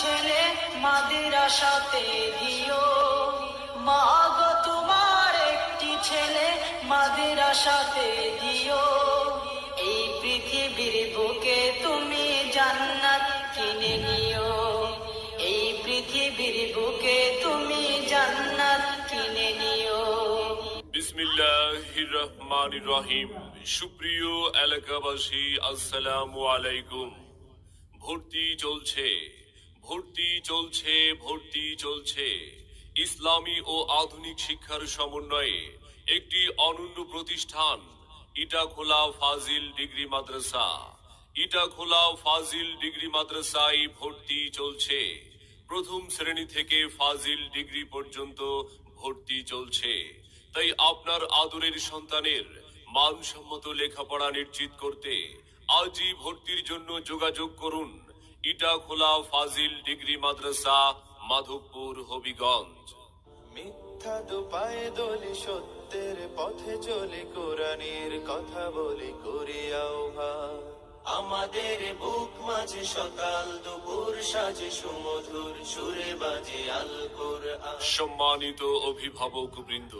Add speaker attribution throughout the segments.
Speaker 1: ছেলে মাদ্রাসাতে দিও। মা গো, তোমার একটি ছেলে মাদ্রাসাতে দিও। এই পৃথিবীর বুকে তুমি জান্নাত কিনে নিও। এই পৃথিবীর বুকে তুমি জান্নাত কিনে নিও।
Speaker 2: বিসমিল্লাহির রহমানির রহিম। সুপ্রিয় এলাকাবাসী, আসসালামু আলাইকুম। ভর্তি চলছে। ভর্তি চলছে ভর্তি চলছে। ইসলামী ও আধুনিক শিক্ষার সমন্বয়ে একটি অনন্য প্রতিষ্ঠান, ইটাখোলা ফাজিল ডিগ্রি মাদ্রাসা। ইটাখোলা ফাজিল ডিগ্রি মাদ্রাসায় ভর্তি চলছে। প্রথম শ্রেণি থেকে ফাজিল ডিগ্রি পর্যন্ত ভর্তি চলছে। তাই আপনার আদরের সন্তানের মানসম্মত লেখাপড়া নিশ্চিত করতে আজই ভর্তির জন্য যোগাযোগ করুন। ইটাখোলা ফাজিল ডিগ্রি মাদ্রাসা মাধবপুর হবিগঞ্জ।
Speaker 3: মিথ্যা দুপায়ে দলি সত্যের পথে চলে কোরআনের কথা বলে করি আমাদের বুক মাঝে সকাল দুপুর সাজে সুমধুর সুরে বাজে আল
Speaker 2: সম্মানিত অভিভাবক বৃন্দ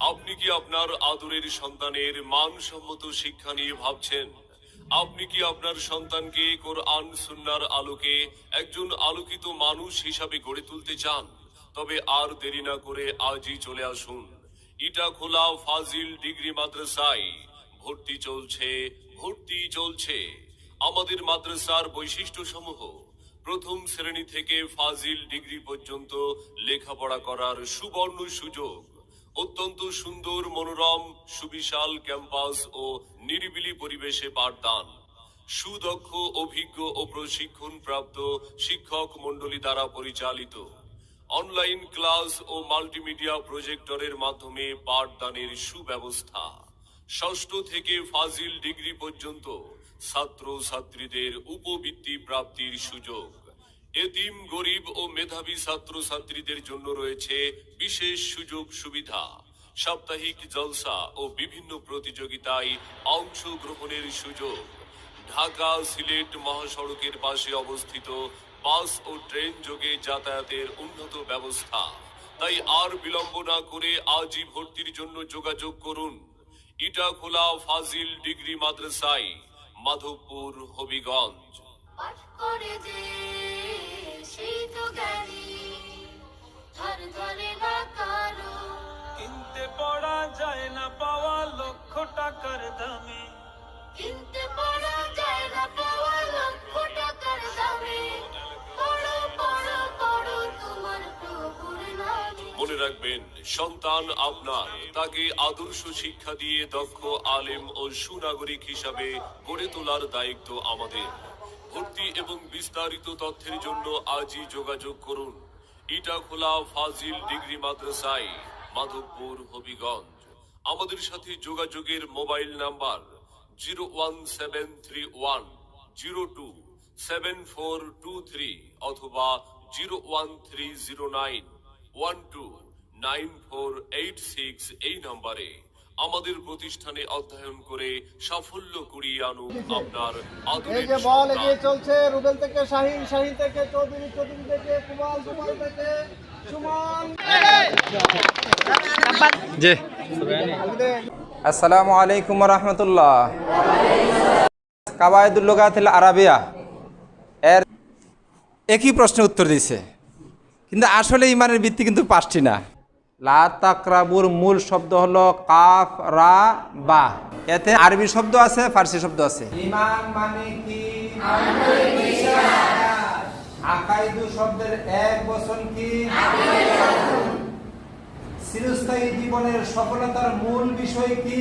Speaker 2: আপনি কি আপনার আদরের সন্তানের মানসম্মত শিক্ষা নিয়ে ভাবছেন? আপনি কি আপনার সন্তানকে কোরআন, সুন্নার আলোকে একজন আলোকিত মানুষ হিসাবে গড়ে তুলতে চান? তবে আর দেরি না করে আজই চলে আসুন। ইটা খোলা ফাজিল ডিগ্রি মাদ্রাসায়। ভর্তি চলছে ভর্তি চলছে। আমাদের মাদ্রাসার বৈশিষ্ট্য সমূহ প্রথম শ্রেণি থেকে ফাজিল ডিগ্রি পর্যন্ত লেখাপড়া করার সুবর্ণ সুযোগ। অত্যন্ত সুন্দর, মনোরম, সুবিশাল ক্যাম্পাস ও নিরিবিলি পরিবেশে পাঠদান সুদক্ষ, অভিজ্ঞ ও প্রশিক্ষণ প্রাপ্ত শিক্ষক মণ্ডলী দ্বারা পরিচালিত। অনলাইন ক্লাস ও মাল্টিমিডিয়া প্রজেক্টরের মাধ্যমে পাঠদানের সুব্যবস্থা। ষষ্ঠ থেকে ফাজিল ডিগ্রি পর্যন্ত ছাত্র ছাত্রীদের উপবৃত্তি প্রাপ্তির সুযোগ। এতিম, গরিব ও মেধাবী ছাত্র ছাত্রীদের জন্য রয়েছে বিশেষ সুযোগ সুবিধা সাপ্তাহিক জলসা ও বিভিন্ন প্রতিযোগিতায় অংশগ্রহণের সুযোগ। ঢাকা সিলেট মহাসড়কের পাশে অবস্থিত বাস ও ট্রেন যোগে যাতায়াতের উন্নত ব্যবস্থা। তাই আর বিলম্ব না করে আজই ভর্তির জন্য যোগাযোগ করুন। ইটাখোলা ফাজিল ডিগ্রি মাদ্রাসায়, মাধবপুর হবিগঞ্জ। রাখবেন। সন্তান আপনার। তাকে আদর্শ শিক্ষা দিয়ে দক্ষ আলেম ও সুনাগরিক হিসাবে গড়ে তোলার দায়িত্ব আমাদের। ভর্তি এবং বিস্তারিত তথ্যের জন্য আজই যোগাযোগ করুন। ইটাখোলা ফাজিল ডিগ্রি মাদ্রাসায়, মাধবপুর, হবিগঞ্জ। আমাদের সাথে যোগাযোগের mobile number zero one seven three one, zero two seven four two three অথবা zero one three zero nine, one two nine four eight six এই নম্বরে আমাদের প্রতিষ্ঠানে অধ্যয়ন করে সাফল্য কুড়িয়ে আনুন আপনার
Speaker 4: এই যে বল এগিয়ে চলছে রুবেল থেকে শাহিন শাহিন থেকে চৌধুরী চৌধুরী থেকে কুমাল কুমাল থেকে সুমন।
Speaker 5: জি। আসসালামু আলাইকুম রহমতুল্লাহ কাবায়দুল লোগাতিল আরাবিয়া। এর একই প্রশ্নের উত্তর দিছে কিন্তু আসলে ইমানের ভিত্তি কিন্তু পাঁচটি না। লা মূল শব্দ হলো কাফ, রা, বা। এতে আরবি শব্দ আছে, ফার্সি শব্দ আছে। ইমান মানে কি? আকাইদু শব্দের এক বচন কি? চিরস্থায়ী জীবনের সফলতার মূল বিষয় কি?